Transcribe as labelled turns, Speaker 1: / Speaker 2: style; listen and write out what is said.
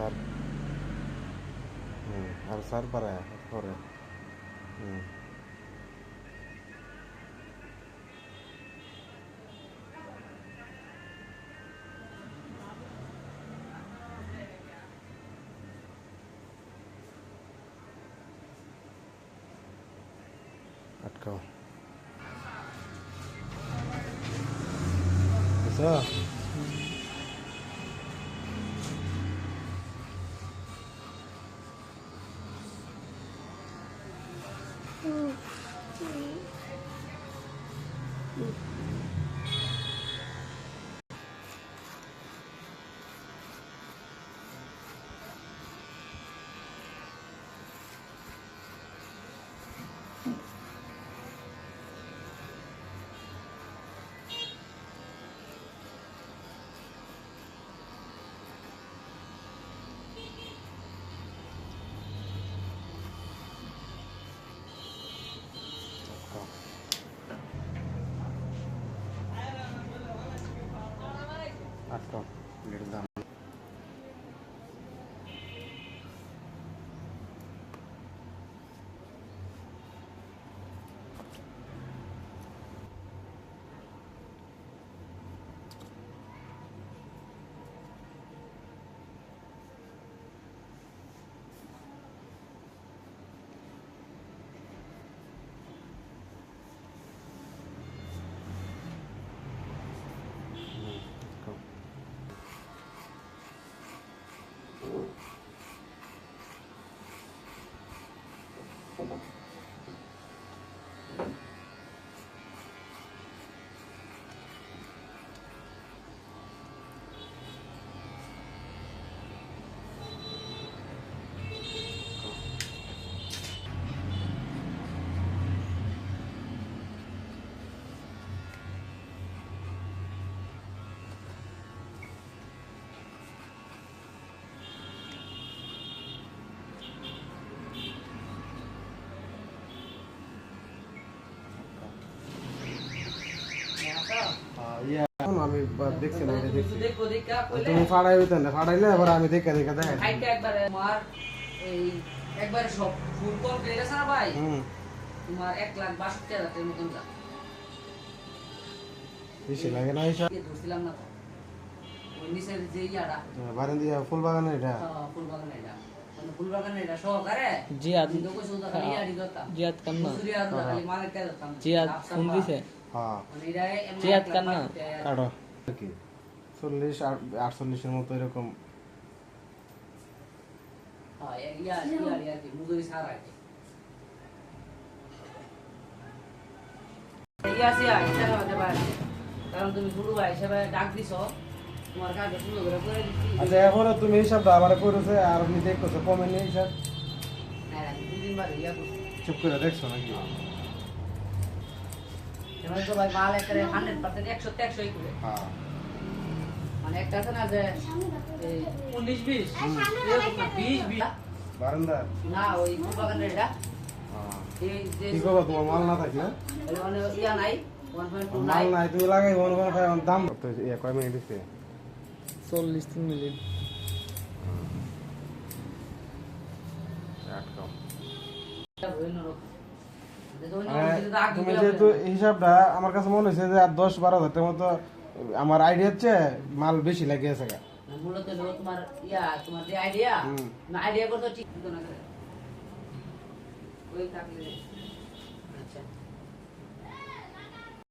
Speaker 1: Sir അത് sir പറയാം പറയാം अटकाओ ऐसा আটকাও আটকাও প্লেটের 감사합니다. ইয়া এখন আমি দেখছি না এটা দেখছি।
Speaker 2: দেখো দেখা কইলে
Speaker 1: তুমি ফাড়াই হইতে না ফাড়াইলে এবার আমি দেখে দেখে দেখাই
Speaker 2: হাইটটা একবারে এই একবারে সব ফুল কমপ্লিট আছে না ভাই? তোমার এক লাখ বাষট্টি হাজার টাকার মতন যা।
Speaker 1: বেশি লাগে না হিসাব
Speaker 2: ধরছিলাম না ওই নিচের যে ইয়াটা।
Speaker 1: বারেন ফুল বাগানে এটা।
Speaker 2: আহ, ফুল বাগান এটা মানে
Speaker 3: জিয়াদ।
Speaker 2: আমি তো কইছো তো খালি ইয়ারি করতাম
Speaker 3: জিয়াদ কান্না
Speaker 2: দিতাম
Speaker 3: জিয়াদ ফোন দিছে।
Speaker 1: হ্যাঁ। কাটো কি? চল্লিশ আটচল্লিশের মতো এরকম।
Speaker 2: কারণ তুমি গুরু ভাই হিসেবে ডাক দিছো তোমার কাজে সুন্দর করে করে দিচ্ছি
Speaker 1: আচ্ছা এখনও তুমি হিসাবটা আবার করেছে আর আপনি দেখতেছো কমে নেই হিসাব চুপ করে দেখছ নাকি?
Speaker 2: এবার তো ভাই মাল একেবারে হান্ড্রেড পার্সেন্ট একশো একশোই করে।
Speaker 1: হ্যাঁ।
Speaker 2: মানে একটা আছে না যে এই উনিশ বিশ বিশ বিশ
Speaker 1: বারান্দা।
Speaker 2: না ওই বাগানের এটা।
Speaker 1: হ্যাঁ। মাল না
Speaker 2: মানে ইয়া নাই ওয়ান পয়েন্ট
Speaker 1: মাল
Speaker 2: নাই।
Speaker 1: তুমি লাগাই মনে করো ভাই দাম কয় মিনিট দিচ্ছে
Speaker 3: চল্লিশ তিন মিনিট
Speaker 1: আটকাও তুমি যেহেতু এই হিসাবটা আমার কাছে মনে হয়েছে যে আর দশ বারো হাজার মতো আমার আইডিয়া হচ্ছে মাল বেশি লাগিয়েছে গা।
Speaker 2: মূলত হলো তোমার ইয়া তোমার যে আইডিয়া না আইডিয়া করতে ঠিক না ওই থাকলে